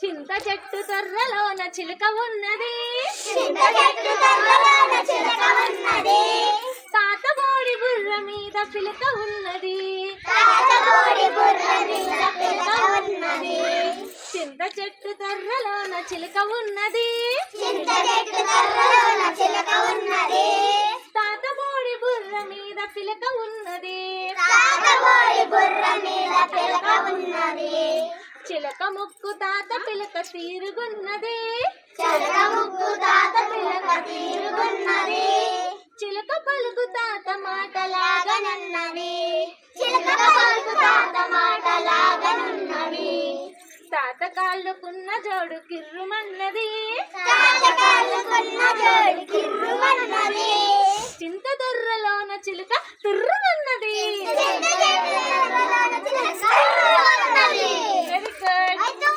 చింత చెట్టు తొర్రలోన చిలుక ఉన్నది. చింత చెట్టు చిలక ఉన్నది. తాతబోడి బుర్ర మీద పిలక ఉన్నది. తాతబోడి బుర్ర మీద పిలక ఉన్నది. చింత చెట్టు తొర్రలోన చిలుక ఉన్నది. చింత చెట్టు చిలక ఉన్నది. తాతబోడి బుర్ర మీద పిలక ఉన్నది. తాతబోడి బుర్ర మీద పిలక ఉన్నది చిలక ముక్కు తాత పిలక తీరుగున్నది. చిలక ముక్కు తాత పిలక తీరుగున్నది. చిలక పలుకు తాత మాటలాగనన్నది. లాగనున్నది చిలక పలుకు తాత మాట లాగనున్నది తాత కాళ్ళకున్న జోడు కిర్రుమన్నది. తాత కాళ్ళకున్న జోడి కిర్రుమన్నది. చింత దొర్రలోన చిలుక తుర్రుమన్నది.